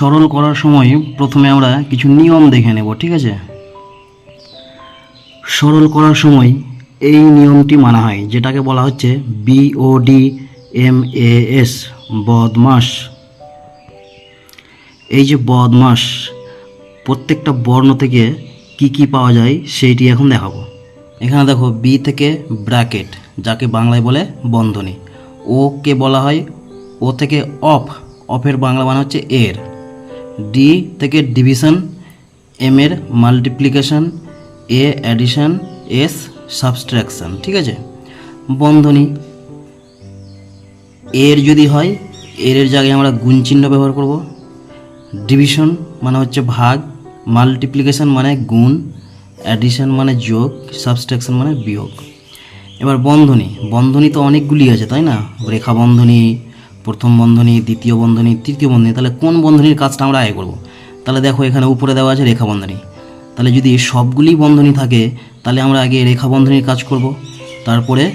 সরল করার সময় প্রথমে আমরা কিছু নিয়ম দেখে নেব, ঠিক আছে? সরল করার সময় এই নিয়মটি মানা হয়, যেটাকে বলা হচ্ছে বিওডি এম এ এস বদমাস এই যে বদমাস প্রত্যেকটা বর্ণ থেকে কি কি পাওয়া যায় সেইটি এখন দেখাবো। এখানে দেখো বি থেকে ব্র্যাকেট, যাকে বাংলায় বলে বন্ধনী। ও কে বলা হয় ও থেকে অফ, অফের বাংলা মানে হচ্ছে এর। ডি থেকে ডিভিশন এম এর multiplication A addition S subtraction ঠিক আছে? বন্ধনী এর যদি হয় এর এর জায়গায় আমরা গুণ চিহ্ন ব্যবহার করব। ডিভিশন মানে হচ্ছে ভাগ মাল্টিপ্লিকেশন মানে গুণ অ্যাডিশন মানে যোগ সাবস্ট্রাকশন মানে বিয়োগ। এবার বন্ধনী বন্ধনী তো অনেকগুলি আছে, তাই না? রেখা বন্ধনী প্রথম বন্ধনী, দ্বিতীয় বন্ধনী, তৃতীয় বন্ধনী, তাহলে কোন বন্ধনীর কাজটা আমরা আয় করব? তাহলে দেখো এখানে উপরে দেওয়া আছে রেখা বন্ধনী। তাহলে যদি সবগুলি বন্ধনী থাকে, তাহলে আমরা আগে রেখা বন্ধনীর কাজ করব। তারপরে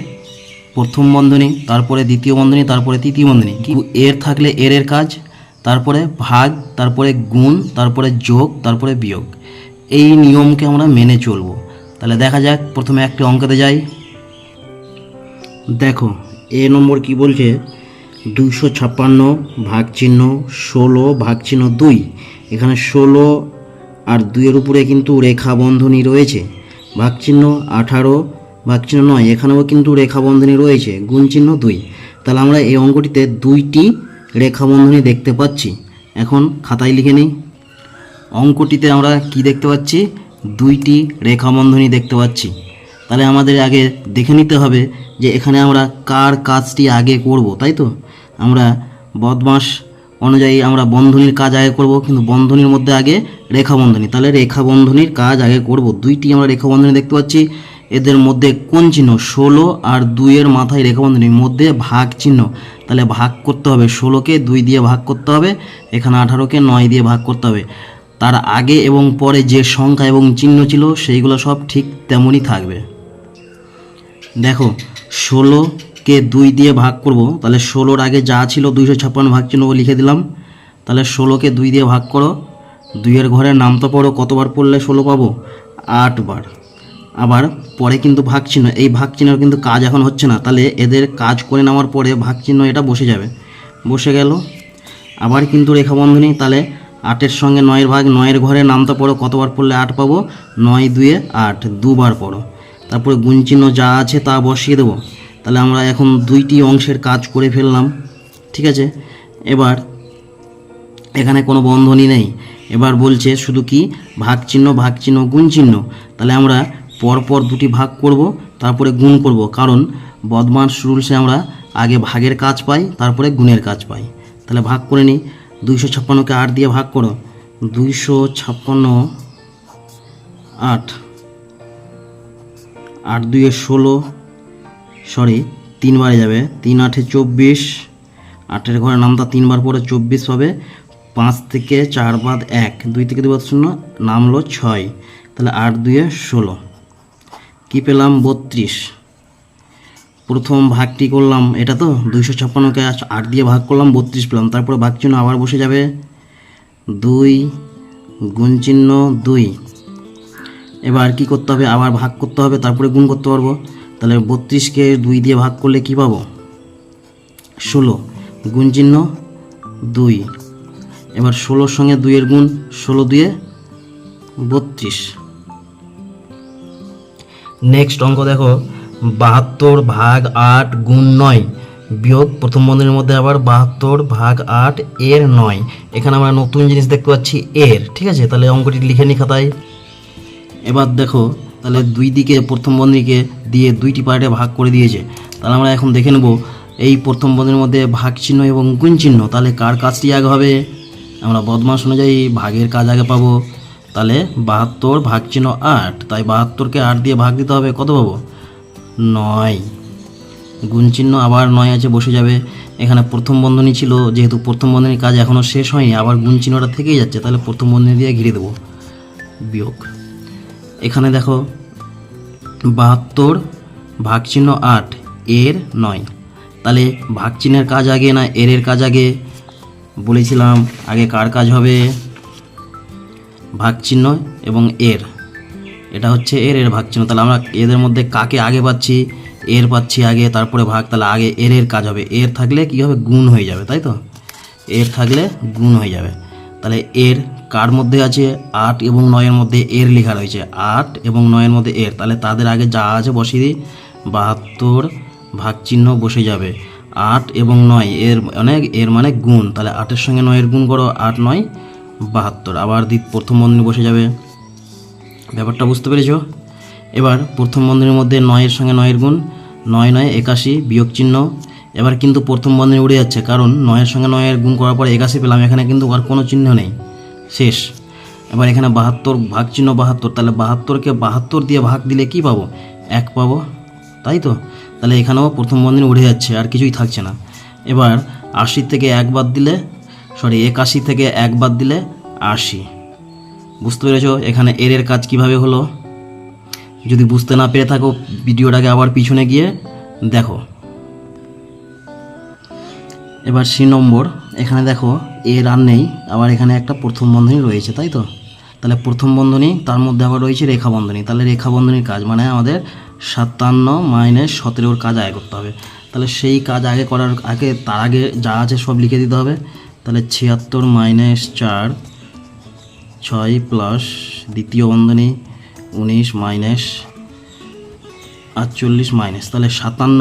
প্রথম বন্ধনী, তারপরে দ্বিতীয় বন্ধনী, তারপরে তৃতীয় বন্ধনী। কিন্তু এর থাকলে এর এর কাজ, তারপরে ভাগ, তারপরে গুণ, তারপরে যোগ, তারপরে বিয়োগ। এই নিয়মকে আমরা মেনে চলবো। তাহলে দেখা যাক, প্রথমে একটি অঙ্কতে যাই। দেখো, এ নম্বর কি বলছে? দুশো ছাপ্পান্ন ভাগ চিহ্ন ষোলো ভাগ চিহ্ন দুই। এখানে ষোলো আর দুইয়ের উপরে কিন্তু রেখা বন্ধনী রয়েছে। ভাগ চিহ্ন আঠারো, ভাগ চিহ্ন নয়, এখানেও কিন্তু রেখা বন্ধনী রয়েছে, গুণ চিহ্ন দুই। তাহলে আমরা এই অঙ্কটিতে দুইটি রেখা বন্ধনী দেখতে পাচ্ছি। এখন খাতায় লিখে নিই। অঙ্কটিতে আমরা কি দেখতে পাচ্ছি? দুইটি রেখা বন্ধনী দেখতে পাচ্ছি। তাহলে আমাদের আগে দেখে নিতে হবে যে এখানে আমরা কার কাজটি আগে করব, তাই তো? আমরা বদমাস অনুযায়ী আমরা বন্ধনীর কাজ আগে করব, কিন্তু বন্ধনীর মধ্যে আগে রেখা বন্ধনী তাহলে রেখা বন্ধনীর কাজ আগে করব। দুইটি আমরা রেখা বন্ধনী দেখতে পাচ্ছি। এদের মধ্যে কোন চিহ্ন? ষোলো আর দুইয়ের মাথায় রেখা বন্ধনীর মধ্যে ভাগ চিহ্ন। তাহলে ভাগ করতে হবে ষোলোকে, দুই দিয়ে ভাগ করতে হবে। এখানে আঠারোকে, নয় দিয়ে ভাগ করতে হবে। তার আগে এবং পরে যে সংখ্যা এবং চিহ্ন ছিল, সেইগুলো সব ঠিক তেমনই থাকবে। দেখো ষোলোকে দুই দিয়ে ভাগ করব, তাহলে ষোলোর আগে যা ছিল দুইশো ছাপ্পান্ন ভাগ চিহ্ন লিখে দিলাম, তাহলে ষোলোকে দুই দিয়ে ভাগ করো, দুইয়ের ঘরে নাম তো পড়ো, কতবার পড়লে ষোলো পাবো? আটবার। আবার পরে কিন্তু ভাগ চিহ্ন, এই ভাগ চিহ্নের কিন্তু কাজ এখন হচ্ছে না, তাহলে এদের কাজ করে নেওয়ার পরে ভাগ চিহ্ন এটা বসে যাবে। বসে গেল। আবার কিন্তু রেখা বন্ধনী তাহলে আটের সঙ্গে নয়ের ভাগ, নয়ের ঘরে নামটা পড়ো, কতবার পড়লে আট পাবো? নয়, দুয়ে আট, দুবার পড়ো। তারপরে গুণ চিহ্ন যা আছে তা বসিয়ে দেবো। তাহলে আমরা এখন দুইটি অংশের কাজ করে ফেললাম, ঠিক আছে? এবার এখানে কোনো বন্ধনী নেই। এবার বলছে শুধু কি? ভাগ চিহ্ন ভাগ চিহ্ন, গুণ চিহ্ন। তাহলে আমরা পরপর দুটি ভাগ করব, তারপরে গুণ করব। কারণ বদমাস রুলসে আমরা আগে ভাগের কাজ পাই, তারপরে গুণের কাজ পাই। তাহলে ভাগ করে নিই। দুইশো ছাপ্পান্নকে আট দিয়ে ভাগ করো। দুইশো ছাপ্পান্ন, আট। আট দুইয়ে ষোলো সরি তিনবারে যাবে। তিন আটে চব্বিশ, আটের ঘরে নামটা তিনবার পরে চব্বিশ পাবে পাঁচ থেকে চার বাদ এক, দুই থেকে দুই বাদ শূন্য নামলো ছয়। তাহলে আট দুয়ে ষোলো। কী পেলাম? বত্রিশ। প্রথম ভাগটি করলাম, এটা তো দুইশো ছাপ্পান্নকে আট দিয়ে ভাগ করলাম, বত্রিশ পেলাম। তারপরে ভাগ চিহ্ন আবার বসে যাবে। দুই গুণ চিহ্ন দুই। এবার কি করতে হবে? আবার ভাগ করতে হবে, তারপরে গুণ করতে পারব। তাহলে বত্রিশকে দুই দিয়ে ভাগ করলে কি পাবো? ষোলো। গুণ চিহ্ন দুই। এবার ষোলোর সঙ্গে দুইয়ের গুণ ষোলো দুয়ে বত্রিশ। নেক্সট অঙ্ক দেখো। বাহাত্তর ভাগ আট গুণ নয়। বিয়োগ প্রথম বন্ধনীর মধ্যে আবার বাহাত্তর ভাগ আট এর নয়। এখানে আমরা নতুন জিনিস দেখতে পাচ্ছি এর। ঠিক আছে? তাহলে অঙ্কটি লিখে নি খাতায়। এবার দেখো তাহলে দুই দিকে, প্রথম বন্ধনীকে দিয়ে দুইটি পার্টে ভাগ করে দিয়েছে। তাহলে আমরা এখন দেখে নেব এই প্রথম বন্ধনীর মধ্যে ভাগ চিহ্ন এবং গুণ চিহ্ন, তাহলে কার কাজটি আগে হবে? আমরা বদমাস অনুযায়ী ভাগের কাজ আগে পাবো। তাহলে বাহাত্তর ভাগ চিহ্ন আট, তাই বাহাত্তরকে আট দিয়ে ভাগ দিতে হবে কত পাবো? নয়। গুণ চিহ্ন আবার নয় আছে, বসে যাবে। এখানে প্রথম বন্ধনী ছিল, যেহেতু প্রথম বন্ধনীর কাজ এখনও শেষ হয়নি, আবার গুণ চিহ্নটা থেকেই যাচ্ছে, তাহলে প্রথম বন্ধনী দিয়ে ঘিরে দেবো। বিয়োগ। এখানে দেখো বাহাত্তর ভাগ চিহ্ন আট, এর নয়। তাহলে ভাগ চিহ্নের কাজ আগে না এর এর কাজ আগে? বলেছিলাম আগে কার কাজ হবে? ভাগ চিহ্ন এবং এর। এটা হচ্ছে এর এর ভাগ চিহ্ন। তাহলে আমরা এদের মধ্যে কাকে আগে পাচ্ছি? এর পাচ্ছি আগে, তারপরে ভাগ। তাহলে আগে এর এর কাজ হবে। এর থাকলে কী হবে? গুণ হয়ে যাবে, তাই তো? এর থাকলে গুণ হয়ে যাবে। তাহলে এর কার মধ্যে আছে? আট এবং নয়ের মধ্যে এর লেখা রয়েছে। আট এবং নয়ের মধ্যে এর। তাহলে তাদের আগে যা আছে বসিয়ে দিই। বাহাত্তর ভাগ চিহ্ন বসে যাবে। আট এবং নয়, এর অনেক এর মানে গুণ। তাহলে আটের সঙ্গে নয়ের গুণ করো, আট, নয়, বাহাত্তর। আবার দ্বিত প্রথম বন্ধনী বসে যাবে। ব্যাপারটা বুঝতে পেরেছ? এবার প্রথম বন্ধনীর মধ্যে নয়ের সঙ্গে নয়ের গুণ। নয় নয়, একাশি, বিয়োগ চিহ্ন। এবার কিন্তু প্রথম বন্ধনী উড়ে যাচ্ছে, কারণ নয়ের সঙ্গে নয়ের গুণ করার পরে একাশি পেলাম। এখানে কিন্তু আর কোনো চিহ্ন নেই। শেষ। এবার এখানে বাহাত্তর ভাগ চিহ্ন বাহাত্তর, তাহলে বাহাত্তরকে বাহাত্তর দিয়ে ভাগ দিলে কি পাবো? এক পাবো। তাই তো? তাহলে এখানেও প্রথম বন্ধনী উঠে যাচ্ছে, আর কিছুই থাকছে না। এবার আশি থেকে এক বাদ দিলে সরি একাশি থেকে এক বাদ দিলে আশি। বুঝতে পেরেছ? এখানে এর কাজ কীভাবে হলো? যদি বুঝতে না পেরে থাকো, ভিডিওটাকে আবার পিছনে গিয়ে দেখো। এবার সি নম্বর, এখানে দেখো এর আর নেই, আবার এখানে একটা প্রথম বন্ধনী রয়েছে, তাই তো? তাহলে প্রথম বন্ধনী, তার মধ্যে আবার রয়েছে রেখা বন্ধনী। তাহলে রেখা বন্ধনীর কাজ মানে আমাদের সাতান্ন মাইনাস সতেরোর কাজ আয় করতে হবে। তাহলে সেই কাজ আগে করার, আগে, তার আগে যা আছে সব লিখে দিতে হবে। তাহলে ছিয়াত্তর মাইনাস চার, ছয় প্লাস দ্বিতীয় বন্ধনী, উনিশ মাইনাস আটচল্লিশ মাইনাস তাহলে সাতান্ন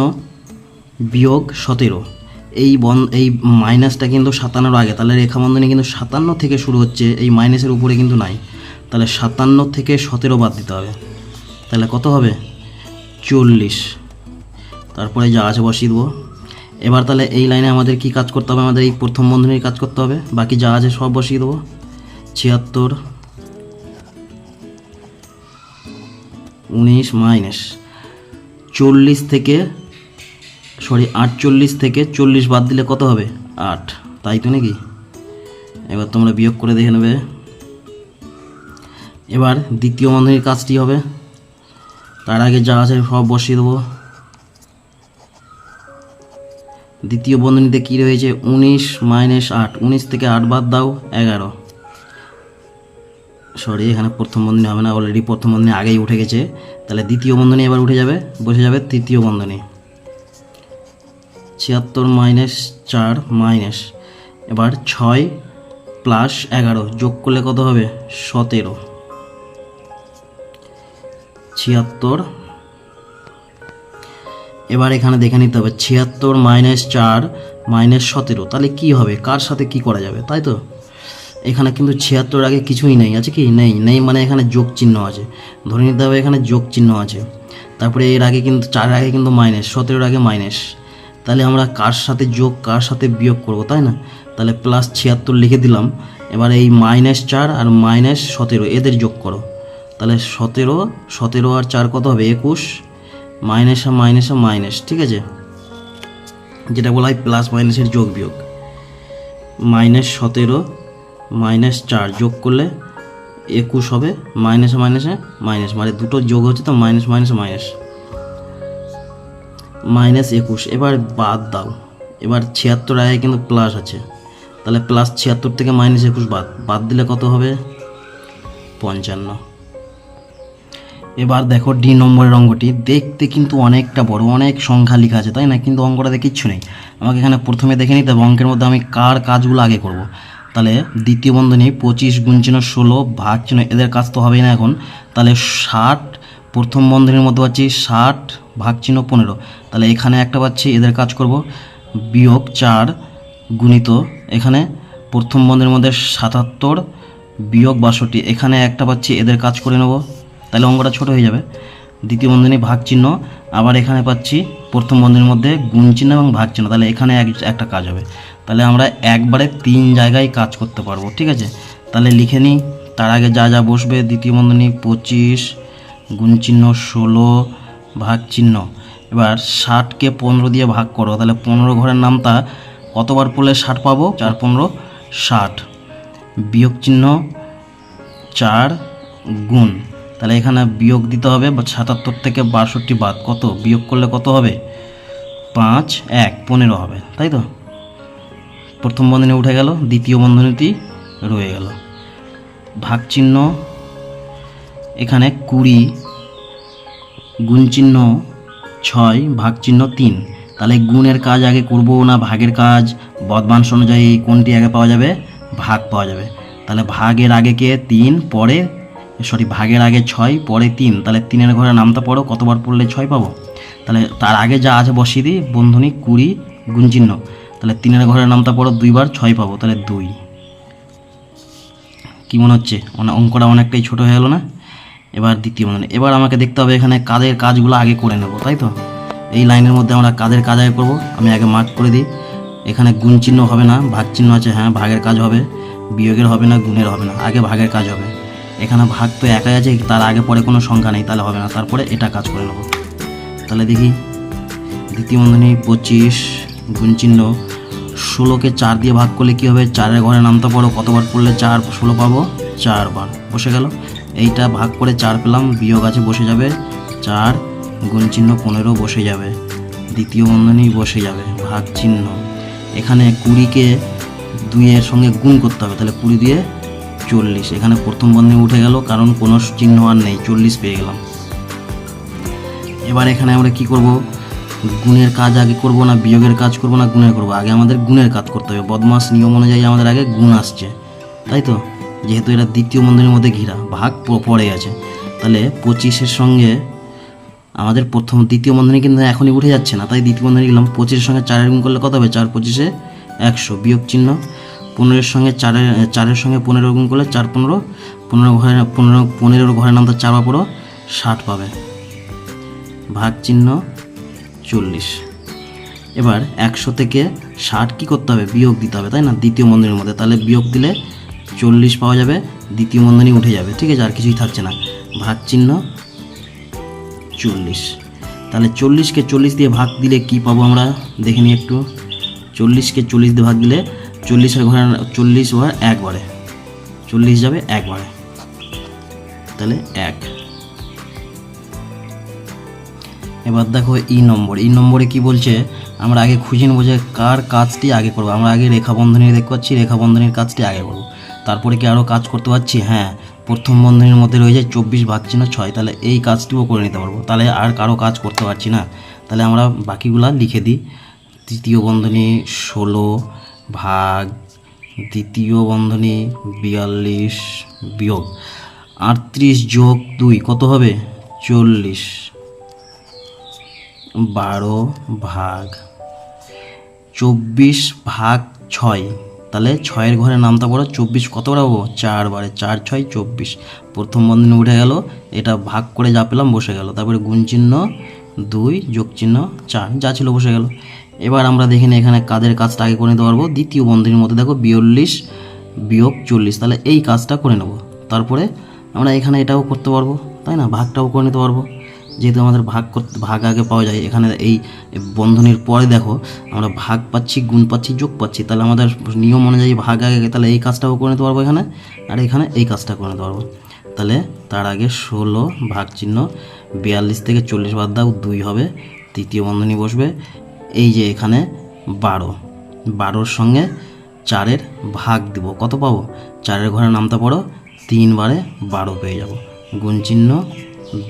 বিয়োগ সতেরো। এই বন, এই মাইনাসটা কিন্তু সাতান্নর আগে। তাহলে রেখা বন্ধনী কিন্তু সাতান্ন থেকে শুরু হচ্ছে, এই মাইনাসের উপরে কিন্তু নাই। তাহলে সাতান্ন থেকে সতেরো বাদ দিতে হবে। তাহলে কত হবে? চল্লিশ। তারপরে যা আছে বসিয়ে দেবো। এবার তাহলে এই লাইনে আমাদের কি কাজ করতে হবে? আমাদের এই প্রথম বন্ধনীর কাজ করতে হবে। বাকি যা আছে সব বসিয়ে দেবো। ছিয়াত্তর, উনিশ মাইনাস চল্লিশ থেকে সরি, আটচল্লিশ থেকে চল্লিশ বাদ দিলে কত হবে? আট। তাই তো নাকি? এবার তোমরা বিয়োগ করে দেখে নেবে। এবার দ্বিতীয় বন্ধনীর কাজটি হবে? তার আগে যা আছে সব বসিয়ে দেবো। দ্বিতীয় বন্ধনীতে কী রয়েছে? উনিশ মাইনাস আট। উনিশ থেকে আট বাদ দাও, এগারো। সরি, এখানে প্রথম বন্ধনী হবে না অলরেডি প্রথম বন্ধনী আগেই উঠে গেছে। তাহলে দ্বিতীয় বন্ধনী এবার উঠে যাবে, বসে যাবে তৃতীয় বন্ধনী। ছিয়াত্তর মাইনাস চার মাইনাস। এবার ছয় প্লাস এগারো যোগ করলে কত হবে? সতেরো। ছিয়াত্তর। এবার এখানে দেখে নিতে হবে, ছিয়াত্তর মাইনাস চার মাইনাস সতেরো, তাহলে কি হবে? কার সাথে কি করা যাবে, তাই তো? এখানে কিন্তু ছিয়াত্তর আগে কিছুই নেই, আছে কি? নেই নেই মানে এখানে যোগ চিহ্ন আছে। ধরে নিতে হবে এখানে যোগ চিহ্ন আছে। তারপরে এর আগে কিন্তু, চার আগে কিন্তু মাইনাস, সতেরোর আগে মাইনাস। তাহলে আমরা কার সাথে যোগ, কার সাথে বিয়োগ করব, তাই না? তাহলে প্লাস ছিয়াত্তর লিখে দিলাম। এবার এই মাইনাস চার আর মাইনাস সতেরো, এদের যোগ করো। তাহলে সতেরো সতেরো আর চার কত হবে? একুশ। মাইনাস আর মাইনাস আর মাইনাস ঠিক আছে? যেটা বলা হয় প্লাস মাইনাসের যোগ বিয়োগ। মাইনাস সতেরো মাইনাস চার যোগ করলে একুশ হবে। মাইনাসে মাইনাসে মাইনাস মানে দুটো যোগ হচ্ছে তো মাইনাস মাইনাস মাইনাস মাইনাস একুশ। এবার বাদ দাও। এবার ছিয়াত্তর আগে কিন্তু প্লাস আছে। তাহলে প্লাস ছিয়াত্তর থেকে মাইনাস একুশ বাদ। বাদ দিলে কত হবে? পঞ্চান্ন। এবার দেখো ডি নম্বরের অঙ্কটি। দেখতে কিন্তু অনেকটা বড়। অনেক সংখ্যা লেখা আছে, তাই না? কিন্তু অঙ্কটাতে কিচ্ছু নেই। আমাকে এখানে প্রথমে দেখে নিতে হবে অঙ্কের মধ্যে আমি কার কাজগুলো আগে করব। তাহলে দ্বিতীয় বন্ধনী পঁচিশ গুণ চিহ্ন ষোলো, ভাগ চিহ্ন, এদের কাজ তো হবেই না এখন। তাহলে ষাট প্রথম বন্ধনীর মধ্যে পাচ্ছি ষাট ভাগ চিহ্ন পনেরো। তাহলে এখানে একটা পাচ্ছি, এদের কাজ করব। বিয়োগ চার গুণিত, এখানে প্রথম বন্ধনীর মধ্যে সাতাত্তর বিয়োগ বাষট্টি, এখানে একটা পাচ্ছি, এদের কাজ করে নেব। তাহলে অঙ্কটা ছোট হয়ে যাবে। দ্বিতীয় বন্ধনী ভাগ চিহ্ন, আবার এখানে পাচ্ছি প্রথম বন্ধনীর মধ্যে গুণ চিহ্ন এবং ভাগ চিহ্ন। তাহলে এখানে এক, একটা কাজ হবে। তাহলে আমরা একবারে তিন জায়গায় কাজ করতে পারব, ঠিক আছে? তাহলে লিখে নিই, তার আগে যা যা বসবে, দ্বিতীয় বন্ধনী পঁচিশ গুণ চিহ্ন ষোলো ভাগ চিহ্ন। এবার ষাটকে পনেরো দিয়ে ভাগ করো, তাহলে পনেরো ঘরের নামটা কতবার পড়লে ষাট পাবো? চার, পনেরো, ষাট। বিয়োগ চিহ্ন চার গুণ। তাহলে এখানে বিয়োগ দিতে হবে, বা সাতাত্তর থেকে বাষট্টি বাদ। কত? বিয়োগ করলে কত হবে? পাঁচ, এক, পনেরো হবে, তাই তো? প্রথম বন্ধনী উঠে গেল, দ্বিতীয় বন্ধনীটি রয়ে গেল। ভাগ চিহ্ন এখানে কুড়ি গুণ চিহ্ন ছয় ভাগ চিহ্ন তিন। তাহলে গুণের কাজ আগে করব না ভাগের কাজ? বদমাংশ অনুযায়ী কোনটি আগে পাওয়া যাবে? ভাগ পাওয়া যাবে। তাহলে ভাগের আগে কে? তিন, পরে, সরি, ভাগের আগে ছয়, পরে তিন। তাহলে তিনের ঘরে নামটা পড়ো, কতবার পড়লে ছয় পাবো? তাহলে তার আগে যা আছে বসিয়ে দিই, বন্ধনী, কুড়ি গুণ চিহ্ন তাহলে তিনের ঘরের নামটা পড়ো, দুইবার ছয় পাবো, তাহলে দুই। কী মনে হচ্ছে? মানে অঙ্কটা অনেকটাই ছোট হয়ে গেল না? এবার দ্বিতীয় বন্ধনী এবার আমাকে দেখতে হবে এখানে কাদের কাজগুলো আগে করে নেব, তাই তো? এই লাইনের মধ্যে আমরা কাদের কাজ আগে করব, আমি আগে মার্ক করে দিই। এখানে গুণ চিহ্ন হবে না, ভাগ চিহ্ন আছে হ্যাঁ ভাগের কাজ হবে, বিয়োগের হবে না, গুণের হবে না, আগে ভাগের কাজ হবে। এখানে ভাগ তো একাই আছে, তার আগে পরে কোনো সংখ্যা নেই, তাহলে হবে না, তারপরে এটা কাজ করে নেব। তাহলে দেখি, দ্বিতীয় বন্ধনী পঁচিশ, গুণ চিহ্ন, ষোলোকে চার দিয়ে ভাগ করলে কী হবে? চারের ঘরে নামতে পারো, কতবার পড়লে চার, ষোলো পাবো? চারবার, বসে গেল। এইটা ভাগ করে চার পেলাম, বিয়োগ আছে বসে যাবে। চার, গুণ চিহ্ন পনেরো বসে যাবে। দ্বিতীয় বন্ধনী বসে যাবে, ভাগ চিহ্ন। এখানে কুড়িকে দুইয়ের সঙ্গে গুণ করতে হবে, তাহলে কুড়ি দিয়ে চল্লিশ। এখানে প্রথম বন্ধনী উঠে গেল, কারণ কোনো চিহ্ন আর নেই, চল্লিশ পেয়ে গেলাম। এবার এখানে আমরা কি করব? গুণের কাজ আগে করব না, বিয়োগের কাজ করব না, গুণের করব? আগে আমাদের গুণের কাজ করতে হবে। বদমাস নিয়ম অনুযায়ী আমাদের আগে গুণ আসছে। তাই তো? যেহেতু এটা দ্বিতীয় বন্ধনীর মধ্যে ঘিরা, ভাগ পড়ে আছে তাহলে পঁচিশের সঙ্গে আমাদের প্রথম দ্বিতীয় বন্ধনী কিন্তু এখনই উঠে যাচ্ছে না, তাই দ্বিতীয় বন্ধনী গেলাম। পঁচিশের সঙ্গে চারের গুণ করলে কত হবে? চার পঁচিশে একশো, বিয়োগ চিহ্ন। পনেরোর সঙ্গে চারের চারের সঙ্গে পনেরো গুণ করলে চার পনেরো পনেরো ঘরে পনেরো, পনেরোর ঘরের নাম তো চার পনেরো ষাট পাবে। ভাগ চিহ্ন চল্লিশ। এবার একশো থেকে ষাট কী করতে হবে? বিয়োগ দিতে হবে, তাই না? দ্বিতীয় বন্ধনীর মধ্যে। তাহলে বিয়োগ দিলে চল্লিশ পাওয়া যাবে, দ্বিতীয় বন্ধনী উঠে যাবে, ঠিক আছে? আর কিছুই থাকছে না। ভাগ চিহ্ন চল্লিশ। তাহলে চল্লিশকে চল্লিশ দিয়ে ভাগ দিলে কি পাবো আমরা? দেখে নিই একটু। চল্লিশকে চল্লিশ দিয়ে ভাগ দিলে চল্লিশের ঘরে চল্লিশ ওভার একবারে চল্লিশ যাবে একবারে তাহলে এক। এবার দেখো ই নম্বর। ই নম্বরে কি বলছে? আমরা আগে খুঁজে নেব যে কার কাজটি আগে করব। আমরা আগে রেখা বন্ধনী দেখতে পাচ্ছি রেখা বন্ধনীর কাজটি আগে করব। তারপরে কি আরও কাজ করতে পারছি? হ্যাঁ প্রথম বন্ধনীর মধ্যে রয়েছে চব্বিশ ভাগ চিহ্ন ছয়। তাহলে এই কাজটিও করে নিতে পারব। তাহলে আর কারও কাজ করতে পারছি না। তাহলে আমরা বাকিগুলা লিখে দিই। তৃতীয় বন্ধনী ষোলো ভাগ, দ্বিতীয় বন্ধনী বিয়াল্লিশ বিয়োগ। আটত্রিশ যোগ দুই, কত হবে? চল্লিশ। বারো ভাগ, চব্বিশ ভাগ ছয়। তাহলে ছয়ের ঘরে নামটা পড়ো চব্বিশ কত পাবো চার বারে চার ছয় চব্বিশ। প্রথম বন্ধনী উঠে গেল, এটা ভাগ করে যা পেলাম বসে গেল। তারপরে গুণ চিহ্ন দুই, যোগ চিহ্ন চার, যা ছিল বসে গেল। এবার আমরা দেখি না এখানে কাদের কাজটা আগে করে নিতে পারব। দ্বিতীয় বন্ধনীর মধ্যে দেখো, বিয়াল্লিশ বিয়োগ চল্লিশ, তাহলে এই কাজটা করে নেব। তারপরে আমরা এখানে এটাও করতে পারব, তাই না? ভাগটাও করে নিতে পারব। যেহেতু আমাদের ভাগ করতে ভাগ আগে পাওয়া যায়, এখানে এই বন্ধনীর পরে দেখো, আমরা ভাগ পাচ্ছি, গুণ পাচ্ছি, যোগ পাচ্ছি, তাহলে আমাদের নিয়ম অনুযায়ী ভাগ আগে তাহলে এই কাজটাও করে নিতে পারব এখানে, আর এখানে এই কাজটা করে নিতে পারব। তাহলে তার আগে ষোলো ভাগ চিহ্ন, বিয়াল্লিশ থেকে চল্লিশ বাদ দাও, দুই হবে, তৃতীয় বন্ধনী বসবে, এই যে এখানে বারো, বারোর সঙ্গে চারের ভাগ দিব, কত পাবো? চারের ঘরে নামতে পড়ো, তিনবারে বারো পেয়ে যাব। গুণ চিহ্ন,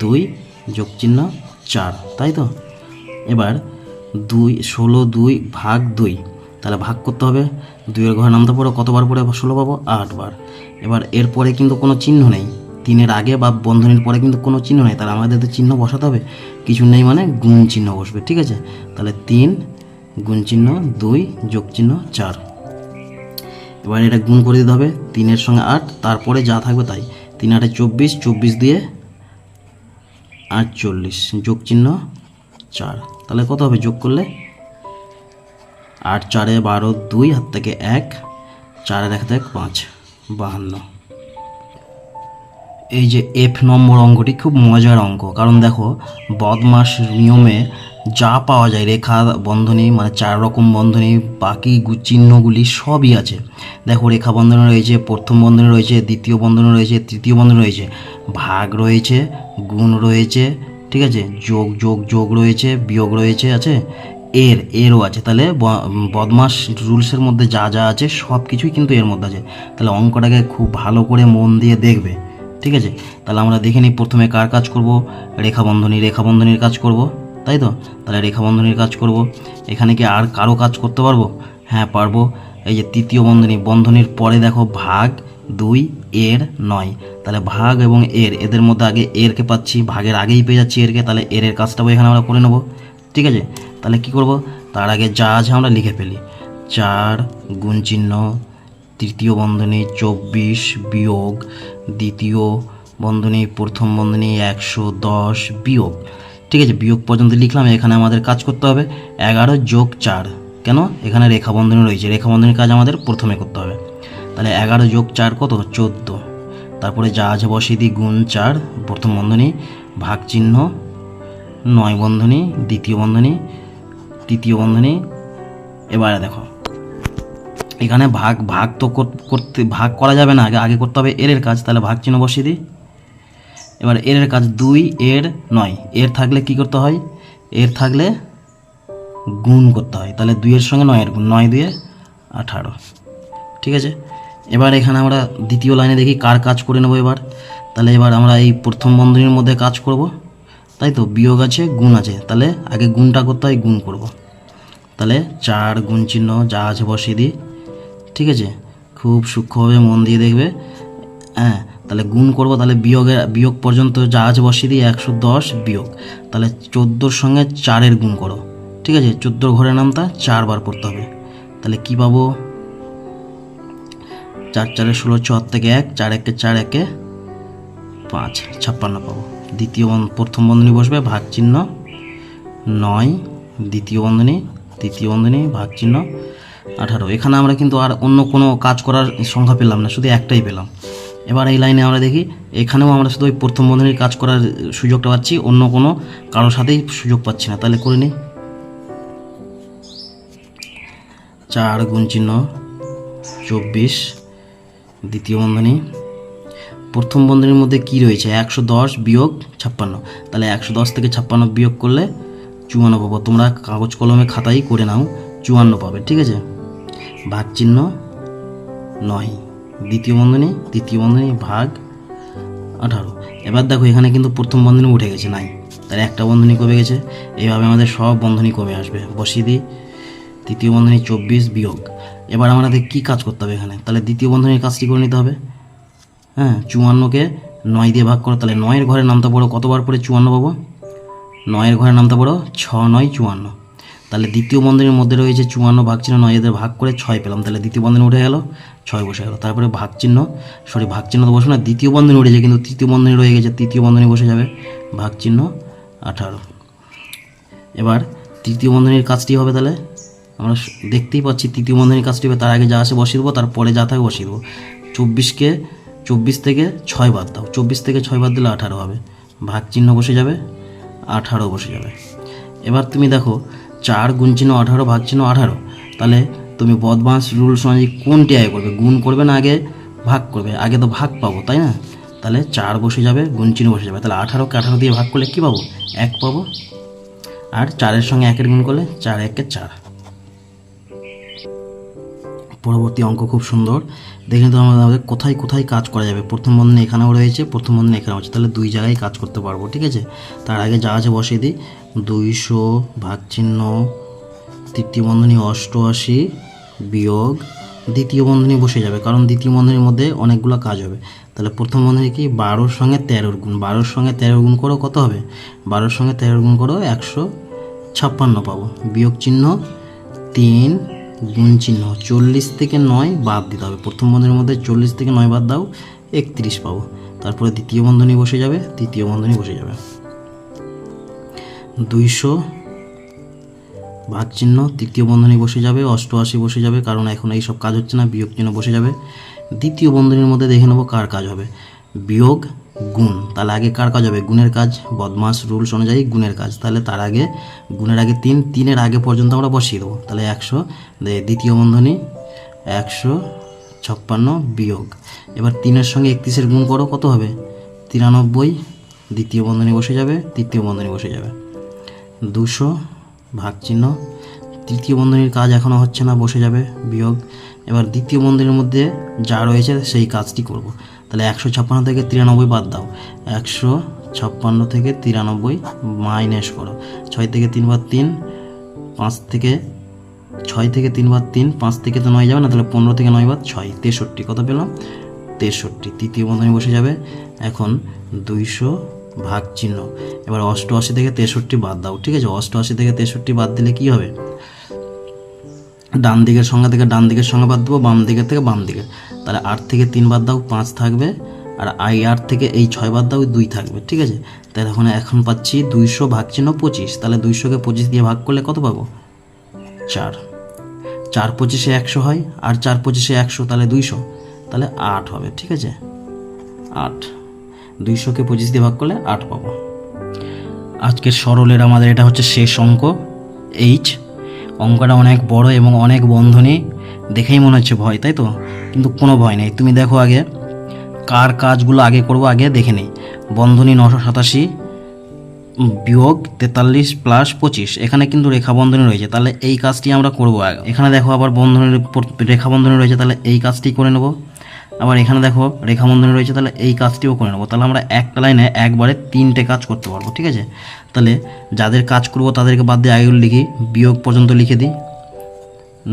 দুই যোগ চিহ্ন চার, তাই তো? এবার দুই, ষোলো, দুই ভাগ দুই। তাহলে ভাগ করতে হবে। দুইয়ের ঘরে নামতে পড়ো কতবার পরে ষোলো পাবো, আটবার। এবার এরপরে কিন্তু কোনো চিহ্ন নেই। তিনের আগে বা বন্ধনীর পরে কিন্তু কোনো চিহ্ন নেই। তাহলে আমাদের তো চিহ্ন বসাতে হবে। কিছু নেই মানে গুণ চিহ্ন বসবে, ঠিক আছে? তাহলে তিন গুণ চিহ্ন, দুই যোগ চিহ্ন, চার। এবার এটা গুণ করে দিতে হবে। তিনের সঙ্গে আট, তারপরে যা থাকবে তাই। তিন আটে চব্বিশ চব্বিশ দিয়ে আটচল্লিশ যোগ চিহ্ন চার। তাহলে কত হবে? যোগ করলে? আট চারে বারো, দুই, হাত থেকে এক চারের এক থেকে পাঁচ, বাহান্ন। এই যে এফ নম্বর অঙ্কটি খুব মজার অঙ্ক। কারণ দেখো, বদমাস নিয়মে যা পাওয়া যায়, রেখা বন্ধনী মানে চার রকম বন্ধনী, বাকি চিহ্নগুলি সবই আছে। দেখো, রেখা বন্ধনী রয়েছে, প্রথম বন্ধনী রয়েছে, দ্বিতীয় বন্ধনী রয়েছে, তৃতীয় বন্ধনী রয়েছে। ভাগ রয়েছে, গুণ রয়েছে, ঠিক আছে? যোগ যোগ যোগ রয়েছে, বিয়োগ রয়েছে, আছে? এর, এরও আছে। তাহলে বদমাস রুলসের মধ্যে যা যা আছে সব কিছুই কিন্তু এর মধ্যে আছে। তাহলে অঙ্কটাকে খুব ভালো করে মন দিয়ে দেখবে, ঠিক আছে? তাহলে আমরা দেখে নিই প্রথমে কার কাজ করব? রেখা বন্ধনী, রেখা বন্ধনীর কাজ করব। তাই তো? তাহলে রেখা বন্ধনীর কাজ করব। এখানে কি আর কারও কাজ করতে পারব? হ্যাঁ পারব। এই যে তৃতীয় বন্ধনী, বন্ধনীর পরে দেখো ভাগ, দুই, এর, নয়। তাহলে ভাগ এবং এর, এদের মধ্যে আগে এরকে পাচ্ছি, ভাগের আগেই পেয়ে যাচ্ছি এরকে তাহলে এর এর কাজটাও এখানে আমরা করে নেব। ঠিক আছে? তাহলে কি করব? তার আগে যা আছে আমরা লিখে ফেলি। চার, গুণ চিহ্ন, তৃতীয় বন্ধনী, চব্বিশ, বিয়োগ। দ্বিতীয় বন্ধনী, প্রথম বন্ধনী, একশো দশ, বিয়োগ। ঠিক আছে, বিয়োগ পর্যন্ত লিখলাম, এখানে আমাদের কাজ করতে হবে। এগারো যোগ চার, কেন? এখানে রেখা বন্ধনী রয়েছে রেখা বন্ধনীর কাজ আমাদের প্রথমে করতে হবে। তাহলে এগারো যোগ চার কত? চোদ্দ। তারপরে যা আছে বসিয়ে গুণ চার, প্রথম বন্ধনী, ভাগ চিহ্ন, নয় বন্ধনী, দ্বিতীয় বন্ধনী, তৃতীয় বন্ধনী, এবারে দেখো। এখানে ভাগ ভাগ তো কর- করতে, ভাগ করা যাবে না, আগে আগে করতে হবে এর কাজ, তাহলে ভাগ চিহ্ন বসিয়ে দিই। এবার এর কাজ দুই, এর নয়। এর থাকলে কি করতে হয়? এর থাকলে গুণ করতে হয়। তাহলে দুইয়ের সঙ্গে নয়ের গুণ, নয় দিয়ে আঠারো। ঠিক আছে? এবার এখানে আমরা দ্বিতীয় লাইনে দেখি কার কাজ করে নেব এবার। তাহলে এবার আমরা এই প্রথম বন্ধনীর মধ্যে কাজ করব। তাই তো? বিয়োগ আছে, গুণ আছে। তাহলে আগে গুণটা করতে হয়, গুণ করব। তাহলে চার গুণ চিহ্ন যা আছে বসিয়ে দিই। ঠিক আছে? খুব সূক্ষ্মভাবে মন দিয়ে দেখবে। হ্যাঁ তাহলে গুণ করব, তাহলে বিয়োগের বিয়োগ পর্যন্ত যা আছে বসিয়ে দিই, একশো দশ বিয়োগ। তাহলে চোদ্দোর সঙ্গে চারের গুণ করো। ঠিক আছে? চোদ্দোর ঘরের নামটা চারবার পড়তে হবে। তাহলে কি পাবো? চার, চারে ষোলো চার থেকে এক, চার একে চার একে পাঁচ, ছাপ্পান্ন পাবো। দ্বিতীয় প্রথম বন্ধনী বসবে, ভাগ চিহ্ন নয়। দ্বিতীয় বন্ধনী, তৃতীয় বন্ধনী, ভাগ চিহ্ন আঠারো। এখানে আমরা কিন্তু আর অন্য কোনো কাজ করার সংখ্যা পেলাম না, শুধু একটাই পেলাম। এবার এই লাইনে আমরা দেখি, এখানেও আমরা শুধু ওই প্রথম বন্ধনীর কাজ করার সুযোগটা পাচ্ছি, অন্য কোনো কারোর সাথেই সুযোগ পাচ্ছি না। তাহলে করে নিই চার গুণ চিহ্ন, চব্বিশ, দ্বিতীয় বন্ধনী। প্রথম বন্ধনীর মধ্যে কি রয়েছে? একশো দশ বিয়োগ ছাপ্পান্ন। তাহলে একশো দশ থেকে ছাপ্পান্ন বিয়োগ করলে চুয়ান্ন পাবো। তোমরা কাগজ কলমে খাতাই করে নাও, চুয়ান্ন পাবে, ঠিক আছে? ভাগ চিহ্ন নয়। দ্বিতীয় বন্ধনী, তৃতীয় বন্ধনী, ভাগ আঠারো। এবার দেখো, এখানে কিন্তু প্রথম বন্ধনী উঠে গেছে নাই তাহলে একটা বন্ধনী কমে গেছে? এইভাবে আমাদের সব বন্ধনী কমে আসবে? বসিয়ে দিই। তৃতীয় বন্ধনী চব্বিশ বিয়োগ। এবার আমাদের কী কাজ করতে হবে এখানে? তাহলে দ্বিতীয় বন্ধনীর কাজটি করে নিতে হবে। হ্যাঁ চুয়ান্নকে নয় দিয়ে ভাগ করো। তাহলে নয়ের ঘরের নামটা পড়ো। কতবার পরে চুয়ান্ন পাবো। নয়ের ঘরের নামটা পড়ো। ছ, নয়, চুয়ান্ন। তাহলে দ্বিতীয় বন্ধনীর মধ্যে রয়েছে চুয়ান্ন ভাগ চিহ্ন, নয় এদের ভাগ করে ছয় পেলাম। তাহলে দ্বিতীয় বন্ধনী উঠে গেল, ছয় বসে গেল। তারপরে ভাগ চিহ্ন সরি ভাগ চিহ্ন তো বসে না দ্বিতীয় বন্ধনী উঠেছে কিন্তু তৃতীয় বন্ধনী রয়ে গেছে, তৃতীয় বন্ধনী বসে যাবে। ভাগ চিহ্ন, আঠারো। এবার তৃতীয় বন্ধনীর কাজটি হবে তাহলে, আমরা দেখতেই পাচ্ছি তৃতীয় বন্ধনীর কাজটি হবে, তার আগে যা আসে বসিয়ে দেবো, তারপরে যা থাকে বসিয়ে দেবো। চব্বিশকে, চব্বিশ থেকে ছয় বাদ দাও, চব্বিশ থেকে ছয় বাদ দিলে আঠারো হবে। ভাগ চিহ্ন বসে যাবে, আঠারো বসে যাবে। এবার তুমি দেখো চার গুণ চিহ্ন আঠারো, ভাগ চিহ্ন আঠারো। তাহলে তুমি বদমাস রুলস অনুযায়ী কোনটি আগে করবে? গুণ করবে না আগে? ভাগ করবে। আগে তো ভাগ পাবো, তাই না? তাহলে চার বসে যাবে, গুণ চিহ্ন বসে যাবে। তাহলে আঠারোকে আঠারো দিয়ে ভাগ করলে কী পাবো? এক পাবো। আর চারের সঙ্গে একের গুণ করলে চার, একে চার। পরবর্তী অঙ্ক খুব সুন্দর। দেখে তো আমাদের কোথায় কোথায় কাজ করা যাবে। প্রথম বন্ধনী এখানেও রয়েছে, প্রথম বন্ধনী এখানেও আছে তাহলে দুই জায়গায় কাজ করতে পারব, ঠিক আছে? তার আগে যা আছে বসিয়ে দিই। দুইশো ভাগ চিহ্ন, তৃতীয় বন্ধনী অষ্টআশি বিয়োগ দ্বিতীয় বন্ধনী বসে যাবে, কারণ দ্বিতীয় বন্ধনীর মধ্যে অনেকগুলো কাজ হবে। তাহলে প্রথম বন্ধনী কি? বারোর সঙ্গে তেরোর গুণ। বারোর সঙ্গে তেরোর গুণ করো, কত হবে? বারোর সঙ্গে তেরোর গুণ করো, একশো ছাপ্পান্ন পাবো। বিয়োগ চিহ্ন, তিন গুণ চিহ্ন, চল্লিশ থেকে নয় বাদ দিতে হবে। প্রথম বন্ধনীর মধ্যে চল্লিশ থেকে নয় বাদ দাও, একত্রিশ পাবো। তারপরে দ্বিতীয় বন্ধনী বসে যাবে, তৃতীয় বন্ধনী বসে যাবে। দুইশো। ভাগ চিহ্ন তৃতীয় বন্ধনী বসে যাবে, অষ্টআশি বসে যাবে, কারণ এখন এই সব কাজ হচ্ছে না, বিয়োগ চিহ্ন বসে যাবে। দ্বিতীয় বন্ধনীর মধ্যে দেখে নেব কার কাজ হবে। বিয়োগ, গুণ। তাহলে আগে কার কাজ হবে? গুণের কাজ, বদমাস, রুলস অনুযায়ী গুণের কাজ। তাহলে তার আগে, গুণের আগে তিন, তিনের আগে পর্যন্ত আমরা বসিয়ে দেবো। তাহলে একশো দ্বিতীয় বন্ধনী, একশো, ছাপ্পান্ন, বিয়োগ। এবার তিনের সঙ্গে একত্রিশের গুণ করো, কত হবে? তিরানব্বই, দ্বিতীয় বন্ধনী বসে যাবে, তৃতীয় বন্ধনী বসে যাবে। দুশো ভাগ চিহ্ন। তৃতীয় বন্ধনীর কাজ এখনও হচ্ছে না, বসে যাবে, বিয়োগ। এবার দ্বিতীয় বন্ধনীর মধ্যে যা রয়েছে সেই কাজটি করব। তাহলে একশো ছাপ্পান্ন থেকে তিরানব্বই বাদ দাও। একশো ছাপ্পান্ন থেকে তিরানব্বই মাইনাস করো। ছয় থেকে তিনবার তিন, পাঁচ থেকে ছয় থেকে তিনবার তিন, পাঁচ থেকে তো নয় যাবে না, তাহলে পনেরো থেকে নয় বার ছয়, তেষট্টি। কত পেলাম? তেষট্টি। তৃতীয় বন্ধনী বসে যাবে। এখন দুইশো ভাগ চিহ্ন এবার অষ্টআশি থেকে তেষট্টি বাদ দাও, ঠিক আছে? অষ্টআশি থেকে তেষট্টি বাদ দিলে কি হবে? ডান দিকের সংখ্যা থেকে ডান দিকের সংখ্যা বাদ দেবো, বাম দিকের থেকে বাম দিকে তাহলে আট থেকে তিন বাদ দাও, পাঁচ থাকবে। আর আই আট থেকে এই ছয় বাদ দাও, দুই থাকবে, ঠিক আছে? তাহলে এখন এখন পাচ্ছি দুইশো ভাগ চিহ্ন পঁচিশ। তাহলে দুইশোকে পঁচিশ দিয়ে ভাগ করলে কত পাবো? চার। চার পঁচিশে একশো হয়, আর চার পঁচিশে একশো, তাহলে দুইশো। তাহলে আট হবে, ঠিক আছে? আট। দুইশোকে পঁচিশ দিয়ে ভাগ করলে আট পাবো। আজকের সরলের আমাদের এটা হচ্ছে শেষ অঙ্ক এইচ অঙ্কটা অনেক বড় এবং অনেক বন্ধনী, দেখেই মনে হচ্ছে ভয়, তাই তো? কিন্তু কোনো ভয় নেই। তুমি দেখো আগে, কার কাজগুলো আগে করব আগে দেখে নেই। বন্ধনী নশো সাতাশি বিয়োগ তেতাল্লিশ প্লাস পঁচিশ। এখানে কিন্তু রেখা বন্ধনী রয়েছে, তাহলে এই কাজটি আমরা করব আগে। এখানে দেখো আবার বন্ধনীর পর- রেখা বন্ধনী রয়েছে, তাহলে এই কাজটি করে নেব। আবার এখানে দেখো রেখা বন্ধনী রয়েছে, তাহলে এই কাজটিও করে নেব। তাহলে আমরা একটা লাইনে একবারে তিনটে কাজ করতে পারব, ঠিক আছে? তাহলে যাদের কাজ করব তাদেরকে বাদ দিয়ে আগেগুলো লিখি। বিয়োগ পর্যন্ত লিখে দিই।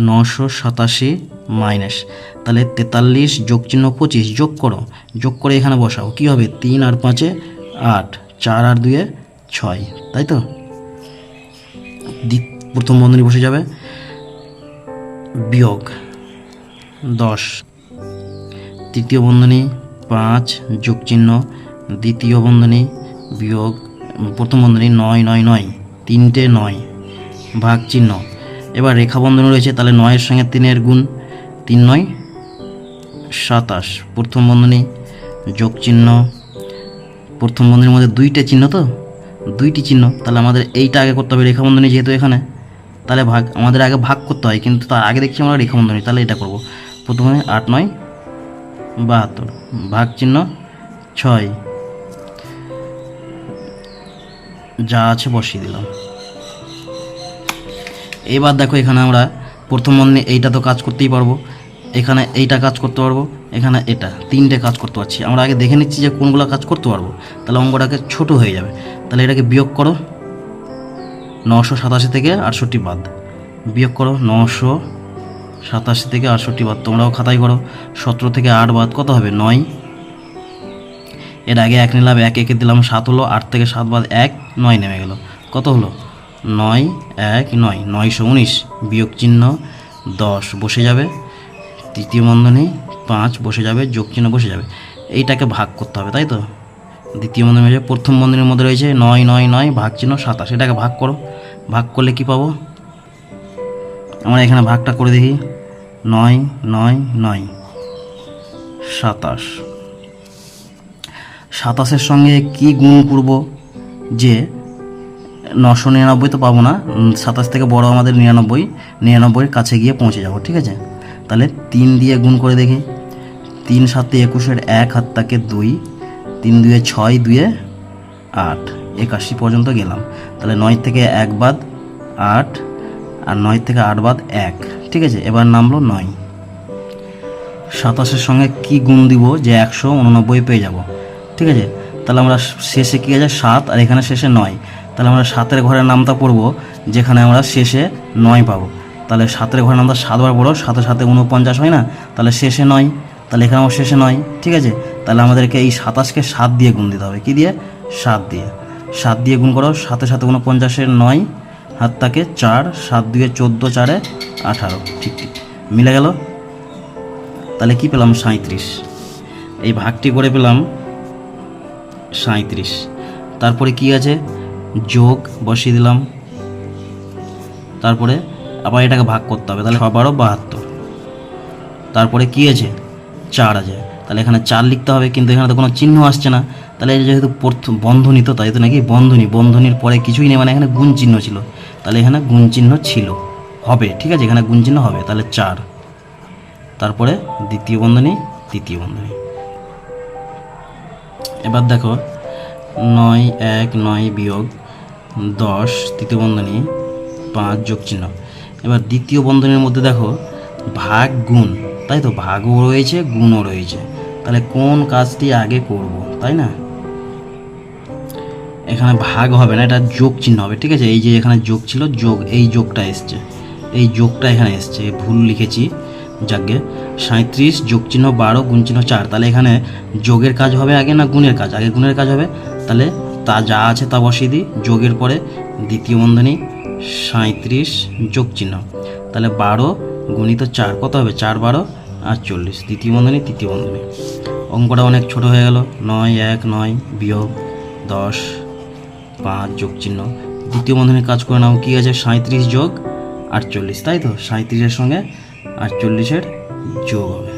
নশো সাতাশি মাইনাস, তাহলে তেতাল্লিশ যোগ চিহ্ন পঁচিশ, যোগ করো। যোগ করে এখানে বসাও। কী হবে? তিন আর পাঁচে আট, চার আর দুয়ে ছয়, তাই তো? প্রথম বন্ধনী বসে যাবে। বিয়োগ দশ তৃতীয় বন্ধনী, পাঁচ যোগ চিহ্ন দ্বিতীয় বন্ধনী, বিয়োগ, প্রথম বন্ধনী নয় নয় নয়, তিনটে নয়, ভাগ চিহ্ন। এবার রেখা বন্ধনী রয়েছে, তাহলে নয়ের সঙ্গে তিনের গুণ তিন নয়, সাতাশ। প্রথম বন্ধনী যোগ চিহ্ন প্রথম বন্ধনীর মধ্যে দুইটা চিহ্ন তো? দুইটি চিহ্ন, তাহলে আমাদের এইটা আগে করতে হবে, রেখা বন্ধনী যেহেতু এখানে, তাহলে ভাগ, আমাদের আগে ভাগ করতে হয়, কিন্তু তার আগে দেখছি আমরা রেখা বন্ধনী, তাহলে এটা করব। প্রথমে আট, নয় বাহাত্তর, ভাগ চিহ্ন ছয়। যা আছে বসিয়ে দিলাম। এবার দেখো এখানে আমরা প্রথম বন্ধনী এইটা তো কাজ করতেই পারব। এখানে এইটা কাজ করতে পারব, এখানে এটা, তিনটে কাজ করতে পারছি। আমরা আগে দেখে নিচ্ছি যে কোনগুলো কাজ করতে পারব। তাহলে অঙ্কটাকে ছোট হয়ে যাবে। তাহলে এটাকে বিয়োগ করো। নশো সাতাশি থেকে আটষট্টি বাদ। বিয়োগ করো নশো সাতাশি থেকে আটষট্টি বাদ তোমরাও খাতায় করো। সতেরো থেকে আট বাদ কত হবে? নয়। এর আগে এক নিলাম, এক একে দিলাম সাত হলো। আট থেকে সাত বাদ এক, নয় নেমে গেল। কত হলো? নয়, এক, নয়। নয়শো উনিশ। বিয়োগ চিহ্ন দশ। বসে যাবে। তৃতীয় বন্ধনী পাঁচ বসে যাবে। যোগ চিহ্ন বসে যাবে। এইটাকে ভাগ করতে হবে, তাই তো? দ্বিতীয় বন্ধনী প্রথম বন্ধনীর মধ্যে রয়েছে নয় নয় নয়, ভাগ চিহ্ন সাতাশ। এটাকে ভাগ করো। ভাগ করলে কি পাবো? আমরা এখানে ভাগটা করে দেখি। নয় নয় নয়। সাতাশ। সাতাশের সঙ্গে কি গুণ করব যে নশো নিরানব্বই তো পাবো না। সাতাশ থেকে বড় আমাদের নিরানব্বই। নিরানব্বইয়ের কাছে গিয়ে পৌঁছে যাব, ঠিক আছে? তাহলে তিন দিয়ে গুণ করে দেখি। তিন সাতে একুশের এক, হাত তাকে দুই। তিন দুয়ে ছয়, দুয়ে আট। একাশি পর্যন্ত গেলাম। তাহলে নয় থেকে এক বাদ আট। আর নয় থেকে আট বাদ এক। ঠিক আছে, এবার নামলো নয়। সাতাশের সঙ্গে কি গুণ দিব যে একশো উননব্বই পেয়ে যাব? ঠিক আছে, তাহলে আমরা শেষে কী আছে? সাত, আর এখানে শেষে নয়। তাহলে আমরা সাতের ঘরের নামটা পড়ব, যেখানে আমরা শেষে নয় পাবো। তাহলে সাতের ঘরের নামটা সাতবার পড়ো, সাথে সাথে উনপঞ্চাশ হয় না? তাহলে শেষে নয়। তাহলে এখানে আমার শেষে নয়। ঠিক আছে, তাহলে আমাদেরকে এই সাতাশকে সাত দিয়ে গুণ দিতে হবে। কি দিয়ে? সাত দিয়ে। সাত দিয়ে গুণ করো, সাথে সাথে উনপঞ্চাশের নয়। হাতটাকে চার, সাত দুয়ে চোদ্দ, চারে আঠারো। ঠিক ঠিক মিলে গেল? তাহলে কি পেলাম? সাঁত্রিশ এই ভাগটি করে পেলাম সাঁত্রিশ তারপরে কি আছে? যোগ বসিয়ে দিলাম। তারপরে আবার এটাকে ভাগ করতে হবে। তাহলে বারো বাহাত্তর। তারপরে কি আছে? চার আছে। তাহলে এখানে চার লিখতে হবে, কিন্তু এখানে তো কোনো চিহ্ন আসছে না। তাহলে এটা যেহেতু প্রথম বন্ধনী তো, তাই তো নাকি বন্ধনী, বন্ধনীর পরে কিছুই নেই মানে এখানে গুণ চিহ্ন ছিল। তাহলে এখানে গুণ চিহ্ন ছিল। হবে, ঠিক আছে, এখানে গুণ চিহ্ন হবে, তাহলে চার। তারপরে দ্বিতীয় বন্ধনী, তৃতীয় বন্ধনী। এবার দেখো, নয়, এক, নয় বিয়োগ দশ, তৃতীয় বন্ধনী, পাঁচ যোগ চিহ্ন। এবার দ্বিতীয় বন্ধনীর মধ্যে দেখো, ভাগ গুণ, তাই তো? ভাগও রয়েছে, গুণও রয়েছে। তাহলে কোন কাজটি আগে করব, তাই না? এখানে ভাগ হবে না, এটা যোগ চিহ্ন হবে, ঠিক আছে? এই যে এখানে যোগ ছিল, যোগ, এই যোগটা এসছে। এই যোগটা এখানে এসছে ভুল লিখেছি, যাকে। সাঁত্রিশ যোগ চিহ্ন বারো, গুণ চিহ্ন চার, তাহলে এখানে যোগের কাজ হবে আগে না গুণের কাজ? আগে গুণের কাজ হবে, তাহলে তা যা আছে তা বসিয়ে দিই, যোগের পরে দ্বিতীয় বন্ধনী সাঁত্রিশ যোগ চিহ্ন। তাহলে বারো গুণিত চার, কত হবে? চার, বারো, আর চল্লিশ। দ্বিতীয় বন্ধনী, তৃতীয় বন্ধনী। অঙ্কটা অনেক ছোট হয়ে গেল। নয়, এক, নয়, বিয়োগ দশ পাঁচ যোগ চিহ্ন। দ্বিতীয় বন্ধনীর কাজ করে নাও কী আছে? সাঁত্রিশ যোগ আটচল্লিশ, তাই তো? সাঁত্রিশের সঙ্গে আটচল্লিশের যোগ হবে।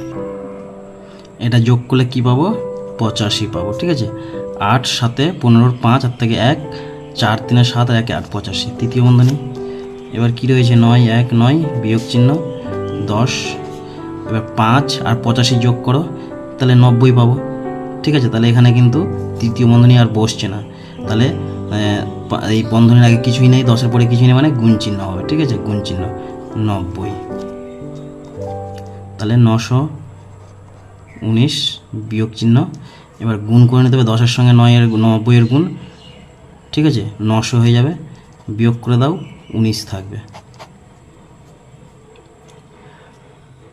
এটা যোগ করলে কি পাবো? পঁচাশি পাবো, ঠিক আছে? আট সাতে পনেরোর পাঁচ আর থেকে এক, চার তিনে সাত একে আট, পঁচাশি। তৃতীয় বন্ধনী। এবার কি রয়েছে? নয়, এক, নয়, বিয়োগ চিহ্ন, দশ। এবার পাঁচ আর পঁচাশি যোগ করো, তাহলে নব্বই পাবো, ঠিক আছে? তাহলে এখানে কিন্তু তৃতীয় বন্ধনী আর বসছে না। তাহলে এই বন্ধনের আগে কিছুই নেই, দশের পরে কিছুই নেই মানে গুণ চিহ্ন হবে, ঠিক আছে? গুণ চিহ্ন, নব্বই। তাহলে নশো উনিশ বিয়োগ চিহ্ন, এবার গুণ করে নিতে হবে দশের সঙ্গে নয়ের নব্বইয়ের গুণ, ঠিক আছে? নশো হয়ে যাবে, বিয়োগ করে দাও, উনিশ থাকবে।